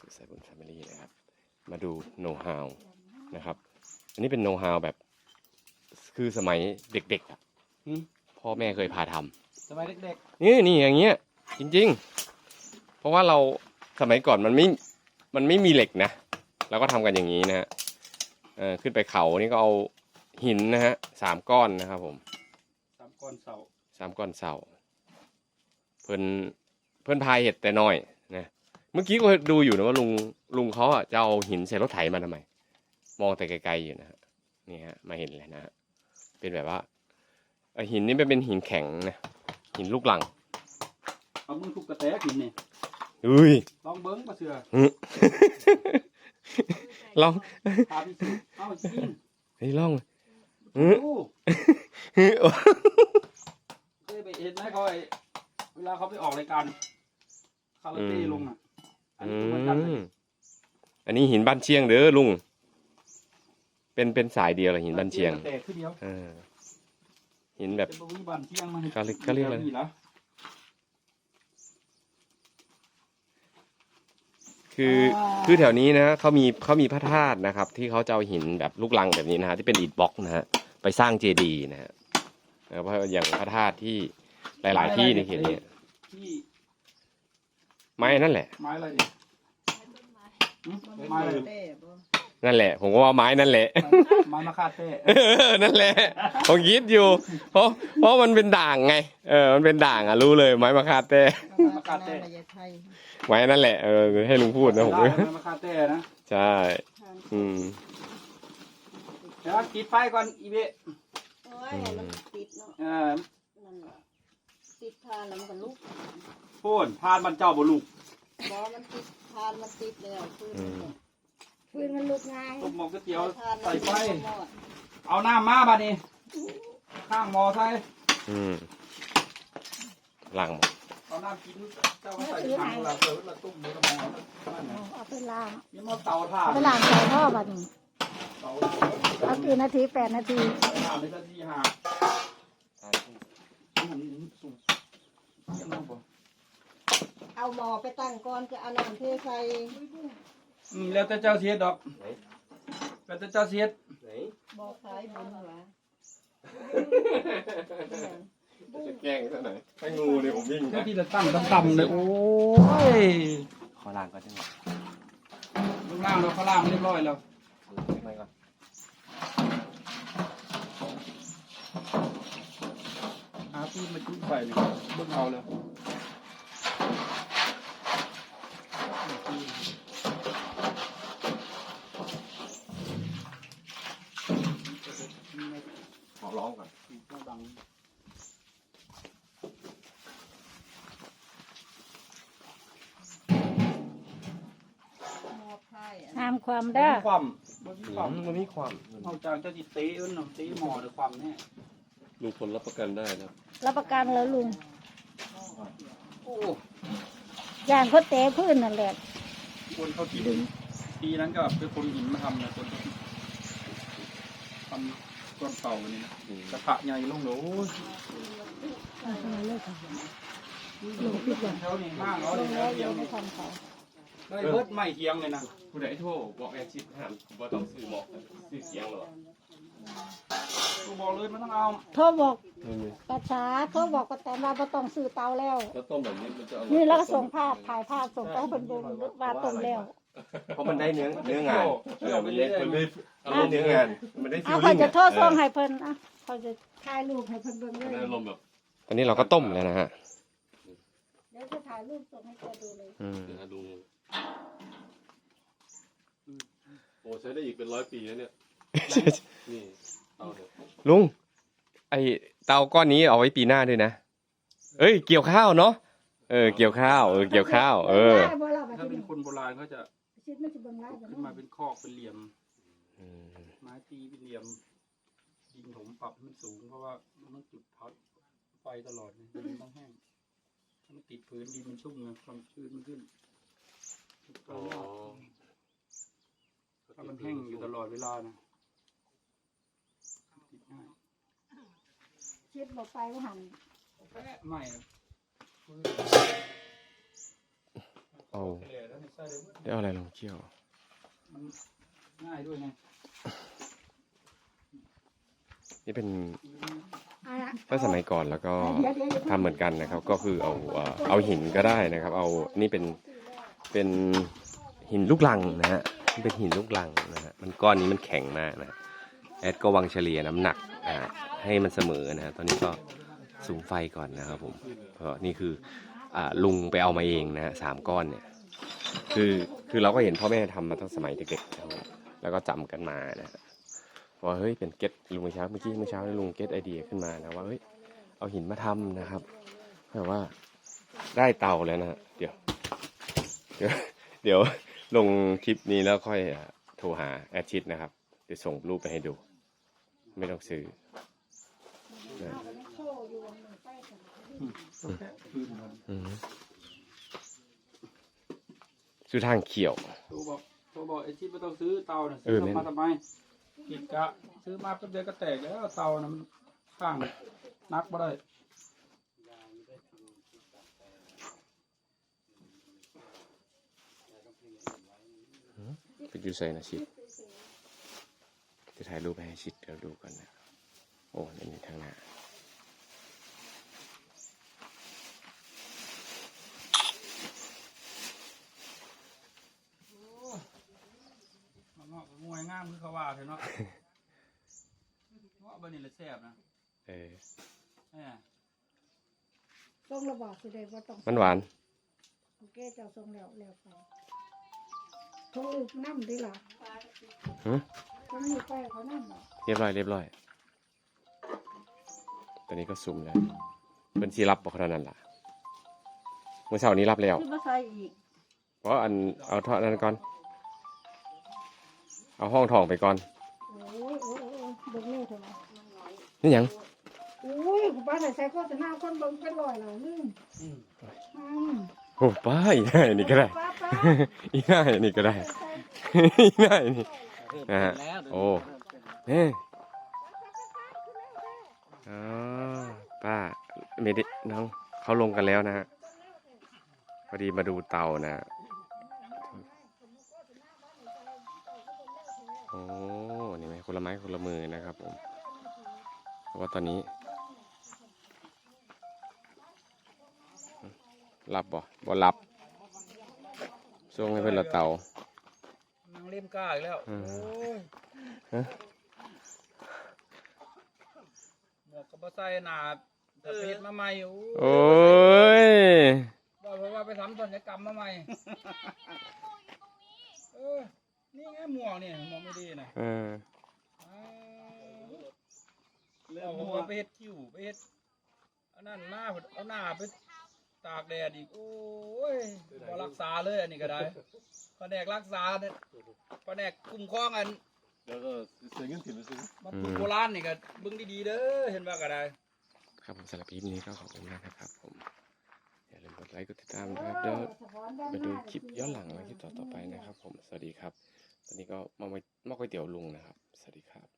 สู่สายบุญแฟมิลี่นะครับ มาดูโน้ตฮาวนะครับ อันนี้เป็นโน้ตฮาวแบบ คือสมัยเด็กๆอะอืมพ่อแม่เคยพาทำ สมัยเด็กนี่นี่อย่างเงี้ยจริงๆ เพราะว่าเราสมัยก่อนมันไม่ มันไม่มีเหล็กนะเราก็ทำกันอย่างนี้นะฮะเออขึ้นไปเขานี่ก็เอาหินนะฮะสามก้อนนะครับผมๆสามก้อนเสาสามก้อนเสาเพิ่นเพิ่นพายเห็ดแต่น้อยนะ เมื่อกี้ก็ดูอยู่นะว่าลุงลุงเขาอะจะเอาหินใส่รถไถมาทำไม มองแต่ไกลๆอยู่นะฮะนี่ฮะมาเห็นเลยนะฮะเป็นแบบว่าเอ่อหินนี่เป็นเป็นหินแข็งนะหินลูกหลังเอามือทุบกระแตกินนี่อุ้ยลองเบิ้งปลาเสือลองพาพี่สิเอาจริงเฮ้ยลองอื้อดูอื้อเคยไปเห็นไหมเขาไอ้เวลาเขาไปออกรายการคาราเต้ลงอะ อันอืนี้เหมือนกันเลยมอันนี้หินบ้านเชียงเด้อลุง เป็นเป็นสายเดียวเลยหินบ้านเชียงกระแตขึ้นเดียวเออหินแบบเป็นบวิบันเชียงมันเขาเรียกเขาเรียกอะไร นี่เหรอคือคือแถวนี้นะเขามีเขามีพระธาตุนะครับ ที่เขาจะเอาหินแบบลูกลังแบบนี้นะฮะที่เป็นอิฐบล็อกนะฮะไปสร้างเจดีย์นะฮะแล้วเพราะอย่างพระธาตุที่หลาย ๆ ที่ในเขตเนี้ที่ไม้นั่นแหละ ไม้อะไรดิหึ ไม้อะไรดินั่นแหละ ผมก็ว่าไม้นั่นแหละ ไม้มะคาเต้เออนั่นแหละผมคิดอยู่ เพราะเพราะมันเป็นด่างไง เออ มันเป็นด่างอะรู้เลยไม้มะคาเต้ไม้นั่นแหละเออให้ลุงพูดนะผมได้ไม้มะคาเต้นะใช่ อืม เดี๋ยวติดไฟก่อนอีเบะโอ้ยมันติดเนาะเออนั่นแหละติดทานแล้วมันก็ลุกโพ่นพานมันเจ้าบ่ลูกบอมันติด ทานมันติดแล้วคืนอืมคืนมันลุกง่ายต้มหมกก๋วยเตี๋ยวทานใส่ไฟ มันก็หมดเอาน้ำมาบัดนี้ ข้างหมอใส่อืมล้างหมดเอาน้ำกินเจ้ามาใส่ถังเราเปิดเราต้มเนื้อหมอนั่นน่ะเอาไปล้างนี่มันเตาถ่านเอาไปล้างใส่ท่อบัดนี้เตาเอากี่นาทีแปดนาทีถ่านในทันทีหาสูบเยี่ยมมากบ่ เอาหมอไปตั้งก่อนจะเอาน้ำเทใส่อืมแล้วแต่เจ้าเสียดอกแล้วแต่เจ้าเสียดบอกขายบุญหวะจะแกล้งซะหน่อยถ้างูเนี่ยผมวิ่งเจ้านะที่จะตั้งต่ำๆเลยโอ้ยขอล้างก่อนจังหวะข้างล่างเราข้างล่างเรียบร้อยแล้วไม่ก่อนหาที่มาจุ่มไฟเลยเบิ่งเอาแล้ว ขอร้องก่อน ดัง หมอไผ่อะ ห้าม ความบ่เด้อมีความบ่มีความมันมีความเอาจากเจ้าจิตเต้เอิ้นเนาะเต้หมอด้วยความแน่ลุงพลรับประกันได้นะรับประกันแล้วลุงโอ้ย่างเขาเตะพื้นนั่นแหละคนเขาคิดปีนั้นก็เป็นคนหินมาทำนะคนเขาคิดทำต้นเต่าอันนี้นะกระทะใหญ่ลงเลยโอ้ยเอาไปเลยค่ะลุงคิดอย่างแถวนี้มากเอาลเลยงแถแล้ววเดียัยวงไม่ทันเขา ได้เบิดไม่เทียงเลยนะผู้ใดโทรบอกแอร์ชิดห้ามบ่ต้องซื้อหมอกซื้อเสียงหรอกกูบอกเลยมันต้องเอาโทรบอกไม่มีประชาโทรบอกประแตนว่าบ่ต้องซื้อเตาแล้วแล้วต้มแบบนี้มันจะอร่อยนี่แล้วก็ส่งภาพถ่ายภาพส่งไปให้เพิ่นดูว่าต้มแล้วเพราะมันได้เนื้อเนื้องานเออมันได้มันได้อารมณ์เนื้องานมันได้ฟีเอาลเขาลิ่งจะโทรส่งให้เพิ่นอะเขาจะถ่ายรูปให้เพิ่นเบิ่งเลยอารมณ์แบบตอนนี้เราก็ต้มแล้วนะฮะเดี๋ยวจะถ่ายรูปส่งให้แกดูเลยอืมเดี๋ยวนะลุง โอ้ใช้ได้อีกเป็นร้อยปีแล้วเนี่ยนี่เอาเถอะลุง ไอเตาก้อนนี้เอาไว้ปีหน้าด้วยนะ เอ้ย เกี่ยวข้าวเนาะ เออ เกี่ยวข้าว เออ เกี่ยวข้าว เออได้บ่ล่ะบัดถ้าเป็นี้นคนโบราณเขาจะชิดมันสิเบิ่งได้บ่ขึ้นมาเนาะเป็นคอกเป็นเหลี่ยมไม้ตีเป็นเหลี่ยมดินถมปรับให้มันสูงเพราะว่ามันต้องจุดพัดไฟตลอดเลยดินต้องแห้งถ้ามันติดพื้นดินมันชุ่มไงความชื้นมันขึ้น อ๋อถ้ามันแห้งอยู่ตลอดเวลานะติดง่ายชิดบ่ไปว่าหั่นไม่นะเอาทะเลแล้วในไซส่เลยเดี๋ยวเอาอะไรลงเคี่ยว มันง่ายด้วยไงนี่เป็นอะถ้าสมัยก่อนแล้วก็เดี๋ยวเดี๋ยวอย่าเพิ่งทำเหมือนกันนะครับ ก็คือเอาเอ่อเอาหินก็ได้นะครับ เอานี่เป็น เป็นหินลูกลังนะฮะมันเป็นหินลูกลังนะฮะมันก้อนนี้มันแข็งมากนะฮะแอดก็วางเฉลี่ยน้ำหนักอ่าให้มันเสมอนะฮะตอนนี้ก็สูงไฟก่อนนะครับผมเพราะนี่คืออ่าลุงไปเอามาเองนะฮะสามก้อนเนี่ยคือคือเราก็เห็นพ่อแม่ทำมาตั้งสมัยเด็กๆนะครับแล้วก็จำกันมานะฮะว่าเฮ้ยเป็นเก็ตลุงเมื่อเช้าเมื่อกี้เมื่อเช้าลุงเก็ตไอเดียขึ้นมานะว่าเฮ้ยเอาหินมาทำนะครับแบบว่าได้เตาแล้วนะเดี๋ยว เดี๋ยวลงคลิปนี้แล้วค่อยโทรหาแอดชิดนะครับเดี๋ยวส่งรูปไปให้ดู ไม่ต้องซื้อนะโชว์อยู่หนึ่งใต้กันพื้นมันอืมซื้อทางเขียว โทรบอกโทรบอกไอ้ที่ไม่ต้องซื้อเตาเนี่ยซื้ออแม่น มาทำไมกิดกะ ซื้อมาแป๊บเดียวก็แตกแล้วเตานะมันข้างนักบ่ได้ ไปดูใส่นะชิดจะถ่ายรูปไปให้ชิดเดี๋ยวดูกันนะ โอ้นี่มีทางหน้ามันเงาะมวยงามคือเขาว่าเถอะเนาะเงาะบันนี่เลยแซ่บนะ เออแหมทรงระบอกสิได้ว่าต้องมันหวาน โอเคเจ้าทรงแล้วแล้วไป ทงอีกน้ำดีล่ะฮะทงอีกไปเขาน้ำเหรอเรียบร้อยเรียบร้อย ตอนนี้ก็สุ่มแล้วเป็นซีรับบอกเท่านั้นล่ะเมื่อเช้านี้รับแล้วที่มาใส่อีกเพราะอันเอาเท่านั้นก่อน เอาห้องทองไปก่อนโอ้ยโอ้ยโอ้ยเบิ่งนี่เถอะนะนี่หยังโอ้ยกูป้าใส่ใส่โฆษณาคนเบิ่งเป็นร้อยแล้วนึงอืม โอ้ป้าอีน่าอันนี้ก็ได้ป้าป้าอีน่าอันนี้ก็ได้ อีน่าอันนี้นะฮะโอ้นี่อ๋อป้าไม่ได้น้องเขาลงกันแล้วนะฮะพอดีมาดูเตานะโอ้นี่ไหมคนละไม้คนละมือนะครับผมเพราะว่าตอนนี้ รับบ่บ่รับส่งให้เพื่อนละเตานั่งเล่มกล้าอีกแล้วอืม โอ้ยฮะหมวกกระบะใส่หนาแต่ไปเฮ็ดมาใหม่โอ้โอ้ยว่าเพราะว่าไปทำศัลยกรรมมาใหม่เออนี่ไงหมวกเนี่ยหมวกไม่ดีนะเอออ้าวเอาหัวไปเฮ็ดคิ้วไปเฮ็ดอันนั้นหน้าเพิ่นเอาหน้าไป ตากแดดอีกโอ้ยบ่รักษาเลยอันนี้ก็ได้แผนกรักษาเนี่ยแผนกคุ้มครองอันแล้วก็เสียเงินถิ่นไปซื้อมาปลูกโบราณนี่ก็เบิ่งดีๆเด้อเห็นว่าก็ได้ ครับผมสำหรับคลิปนี้ก็ขอบคุณมากนะครับผมอย่าลืมกดไลค์กดติดตามนะครับเดี๋ยวไปดูคลิปย้อนหลังและคลิปต่อๆไปนะครับ ผมสวัสดีครับตอนนี้ก็มามามาก๋วยเตี๋ยวลุงนะครับ สวัสดีครับ